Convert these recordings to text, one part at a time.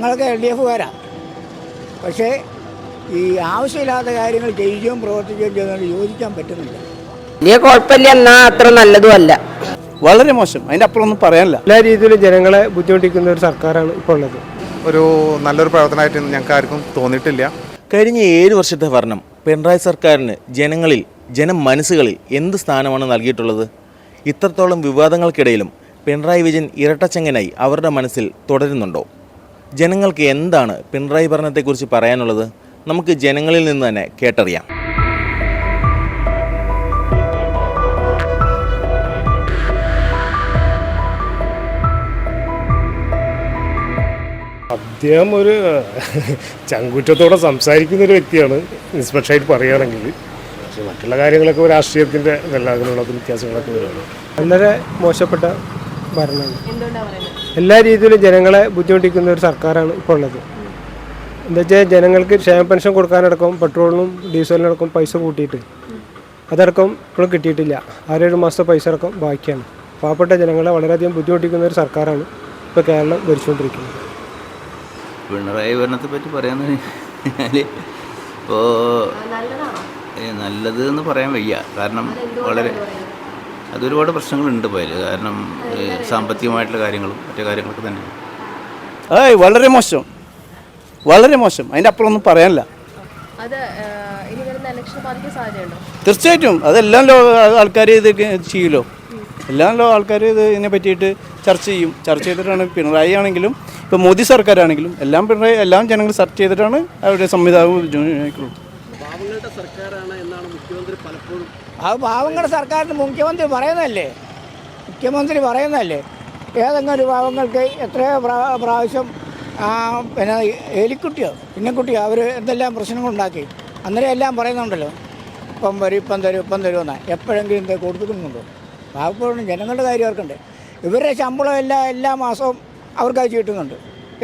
ഞങ്ങളൊക്കെ L D എഫുകാരാ പക്ഷേ ഈ ആവശ്യമില്ലാത്ത കാര്യങ്ങൾ ചെയ്യുകയും പ്രവർത്തിക്കുകയും ചെയ്യുന്നത് യോജിക്കാൻ പറ്റുന്നില്ല. വലിയ കുഴപ്പമില്ല എന്നാ അത്ര നല്ലതും അല്ല. വളരെ മോശം. അതിന്റെ അപ്പുറം ഒന്നും പറയാനില്ല. എല്ലാ രീതിയിലും ജനങ്ങളെ ബുദ്ധിമുട്ടിക്കുന്ന ഒരു സർക്കാരാണ് ഇപ്പോൾ ഉള്ളത്. ഒരു നല്ലൊരു പ്രവർത്തനമായിട്ട് ഞങ്ങൾക്ക് ആർക്കും തോന്നിയിട്ടില്ല. കഴിഞ്ഞ ഏഴ് വർഷത്തെ ഭരണം പിണറായി സർക്കാരിന് ജനങ്ങളിൽ ജനമനസ്സുകളിൽ എന്ത് സ്ഥാനമാണ് നൽകിയിട്ടുള്ളത്? ഇത്രത്തോളം വിവാദങ്ങൾക്കിടയിലും പിണറായി വിജയൻ ഇരട്ടച്ചങ്ങനായി അവരുടെ മനസ്സിൽ തുടരുന്നുണ്ടോ? ജനങ്ങൾക്ക് എന്താണ് പിണറായി ഭരണത്തെക്കുറിച്ച് പറയാനുള്ളത് നമുക്ക് ജനങ്ങളിൽ നിന്ന് തന്നെ കേട്ടറിയാം. അദ്ദേഹം ഒരു ചങ്കുറ്റത്തോടെ സംസാരിക്കുന്ന ഒരു വ്യക്തിയാണ് നിഷ്പക്ഷമായിട്ട് പറയുകയാണെങ്കിൽ. പക്ഷെ മറ്റുള്ള കാര്യങ്ങളൊക്കെ രാഷ്ട്രീയത്തിന്റെ ഇതെല്ലാം വ്യത്യാസങ്ങളൊക്കെ വരുവാണ്. വളരെ മോശപ്പെട്ട ഭരണമാണ് എല്ലാ രീതിയിലും ജനങ്ങളെ ബുദ്ധിമുട്ടിക്കുന്ന ഒരു സർക്കാരാണ് ഇപ്പോൾ ഉള്ളത്. എന്താ വെച്ചാൽ ജനങ്ങൾക്ക് ക്ഷേമ പെൻഷൻ കൊടുക്കാനടക്കം പെട്രോളിനും ഡീസലിനടക്കം പൈസ കൂട്ടിയിട്ട് അതടക്കം ഇപ്പോഴും കിട്ടിയിട്ടില്ല. ആറേഴ് മാസത്തെ പൈസ അടക്കം ബാക്കിയാണ്. പാവപ്പെട്ട ജനങ്ങളെ വളരെയധികം ബുദ്ധിമുട്ടിക്കുന്ന ഒരു സർക്കാരാണ് ഇപ്പോൾ കേരളം ഭരിച്ചുകൊണ്ടിരിക്കുന്നത്. പിണറായി ഭരണത്തെ പറ്റി പറയാന്ന് ഇപ്പോൾ നല്ലത് എന്ന് പറയാൻ വയ്യ. കാരണം വളരെ അതൊരുപാട് പ്രശ്നങ്ങളുണ്ട് പോയത് കാരണം സാമ്പത്തികമായിട്ടുള്ള കാര്യങ്ങളും മറ്റു കാര്യങ്ങളൊക്കെ തന്നെ. ഏയ് വളരെ മോശം. വളരെ മോശം. അതിന്റെ അപ്പുറം ഒന്നും പറയാനില്ല. തീർച്ചയായിട്ടും. അതെല്ലാം ലോ ആൾക്കാർ ഇത് ചെയ്യുമല്ലോ. എല്ലാം ലോ ആൾക്കാർ ഇത് ഇതിനെ പറ്റിയിട്ട് ചർച്ച ചെയ്യും. ചർച്ച ചെയ്തിട്ടാണ് പിണറായി ആണെങ്കിലും ഇപ്പോൾ മോദി സർക്കാരാണെങ്കിലും എല്ലാം പിണറായി എല്ലാം ജനങ്ങൾ ചർച്ച ചെയ്തിട്ടാണ് അവരുടെ സംവിധാനം ഉജ്ജ്വലിക്കുള്ളൂ അത് പാവങ്ങളുടെ സർക്കാരിന് മുഖ്യമന്ത്രി പറയുന്നതല്ലേ? മുഖ്യമന്ത്രി പറയുന്നതല്ലേ? ഏതെങ്കിലും പാവങ്ങൾക്ക് എത്രയോ പ്രാ- പ്രാവശ്യം പിന്നെ എലിക്കുട്ടിയോ പിന്നെക്കുട്ടിയോ അവർ എന്തെല്ലാം പ്രശ്നങ്ങളുണ്ടാക്കി? അന്നേരം എല്ലാം പറയുന്നുണ്ടല്ലോ. ഇപ്പം വരും ഇപ്പം തരും ഇപ്പം തരുമെന്ന്. എപ്പോഴെങ്കിലും ഇത് കൊടുക്കുന്നുണ്ടോ പാവപ്പെടുന്ന ജനങ്ങളുടെ കാര്യം ഓർക്കണ്ടേ. ഇവരുടെ ശമ്പളം എല്ലാ എല്ലാ മാസവും അവർക്ക് അയച്ചു കിട്ടുന്നുണ്ട്.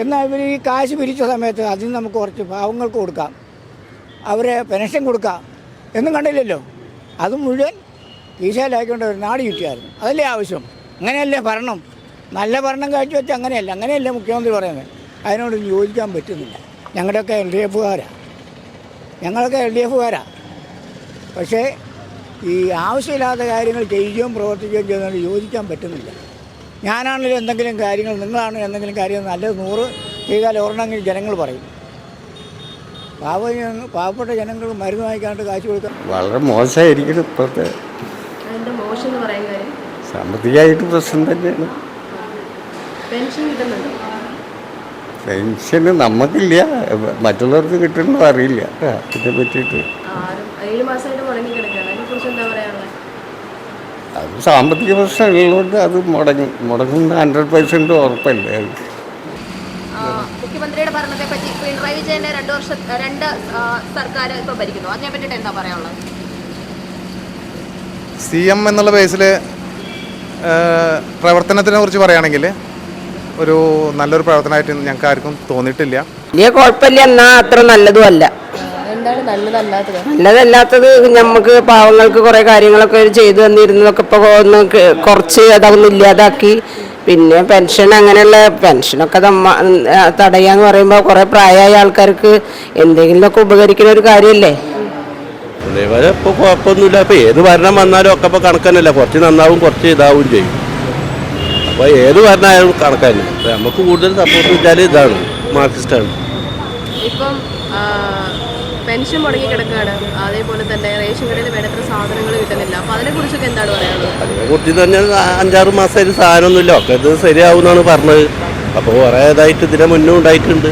എന്നാൽ ഇവർ ഈ കാശ് പിരിച്ച സമയത്ത് അതിന് നമുക്ക് കുറച്ച് പാവങ്ങൾക്ക് കൊടുക്കാം. അവരെ പെൻഷൻ കൊടുക്കാം. എന്നും കണ്ടില്ലല്ലോ. അത് മുഴുവൻ കീശയിലാക്കിക്കൊണ്ട് ഒരു നാട് ചുറ്റിയായിരുന്നു. അതല്ലേ ആവശ്യം? അങ്ങനെയല്ലേ ഭരണം? നല്ല ഭരണം കാഴ്ച വെച്ചാൽ അങ്ങനെയല്ല. അങ്ങനെയല്ലേ മുഖ്യമന്ത്രി പറയുന്നത്? അതിനോട് യോജിക്കാൻ പറ്റുന്നില്ല. ഞങ്ങളുടെയൊക്കെ എൽ ഡി എഫുകാരാണ് ഞങ്ങളൊക്കെ എൽ ഡി എഫുകാരാ. പക്ഷേ ഈ ആവശ്യമില്ലാത്ത കാര്യങ്ങൾ ചെയ്യുകയും പ്രവർത്തിക്കുകയും ചെയ്യുന്നതിനോട് യോജിക്കാൻ പറ്റുന്നില്ല. ഞാനാണെങ്കിലും എന്തെങ്കിലും കാര്യങ്ങൾ നിങ്ങളാണെങ്കിലും എന്തെങ്കിലും കാര്യങ്ങൾ നല്ലത് നൂറ് ചെയ്താൽ ഒരെണ്ണമെങ്കിൽ ജനങ്ങൾ പറയും. പാവ പാവപ്പെട്ട ജനങ്ങൾ മരുന്ന് വാങ്ങിക്കാണ്ട് കാശ് കൊടുക്കാൻ വളരെ മോശമായിരിക്കും ഇപ്പോഴത്തെ സാമ്പത്തികമായിട്ട് പ്രശ്നം തന്നെയാണ്. പെൻഷന് നമുക്കില്ല മറ്റുള്ളവർക്ക് കിട്ടുന്നോ അറിയില്ല. അതിനെ പറ്റിയിട്ട്. അത് സാമ്പത്തിക പ്രശ്നം ഉള്ളതുകൊണ്ട് അത് മുടങ്ങും. മുടങ്ങുന്ന ഹൺഡ്രഡ് പെർസെന്റ് ഉറപ്പല്ലേ അത്? മുഖ്യമന്ത്രിയുടെ ഭരണത്തെ പറ്റി പിണറായി വിജയന്റെ രണ്ട് വർഷ രണ്ട് സർക്കാർ ഇപ്പൊ ഭരിക്കുന്നു. അതിനെ പറ്റിയിട്ട് എന്താ പറയാനുള്ളത്? സി എം എന്നുള്ള ബേസിൽ പ്രവർത്തനത്തിനെ കുറിച്ച് പറയുകയാണെങ്കിൽ ഒരു നല്ലൊരു പ്രവർത്തനമായിട്ട് ഞങ്ങൾക്ക് ആർക്കും തോന്നിയിട്ടില്ല. വലിയ കുഴപ്പമില്ല. എന്നാ അത്ര നല്ലതും അല്ല. നല്ലതല്ലാത്തത്? നമുക്ക് പാവങ്ങൾക്ക് കുറെ കാര്യങ്ങളൊക്കെ ചെയ്തു തന്നിരുന്നതൊക്കെ ഇപ്പൊ ഒന്ന് കുറച്ച് അതൊന്നും ഇല്ലാതാക്കി. പിന്നെ പെൻഷൻ അങ്ങനെയുള്ള പെൻഷനൊക്കെ നമ്മ ആ, തടയാന്ന് പറയുമ്പോൾ കുറേ പ്രായമായ ആൾക്കാർക്ക് എന്തെങ്കിലുമൊക്കെ ഉപകരിക്കുന്ന ഒരു കാര്യല്ലേ? അതേപോലെ ഇപ്പോൾ കുഴപ്പമൊന്നുമില്ല ഇപ്പോൾ ഏത് ഭരണം വന്നാലും ഒക്കെ ഇപ്പോൾ കണക്കന്നല്ല. കുറച്ച് നന്നാവും കുറച്ച് ഇതാവും ചെയ്യും. അപ്പോൾ ഏത് ഭരണമായാലും കണക്കന്നെ അപ്പോൾ നമുക്ക് കൂടുതൽ സപ്പോർട്ട് വെച്ചാൽ ഇതാണ്. മാർക്സിസ്റ്റാണ്. ഇപ്പം പെൻഷൻ മുടങ്ങി കിടക്കുകയാണ് അതേപോലെ തന്നെ റേഷൻ കടയിൽ വേണ്ടത്ര സാധനങ്ങൾ കിട്ടുന്നില്ല. അപ്പൊ അതിനെ കുറിച്ചൊക്കെ എന്താണ് പറയാനുള്ളത്? അതിനെക്കുറിച്ച് തന്നെ അഞ്ചാറ് മാസമായിട്ട് സാധനമൊന്നുമില്ല ഒക്കെ ഇത് ശരിയാവും എന്നാണ് പറഞ്ഞത്. അപ്പോൾ കുറേ ഇതായിട്ട് ഇതിനെ മുന്നേ ഉണ്ടായിട്ടുണ്ട്.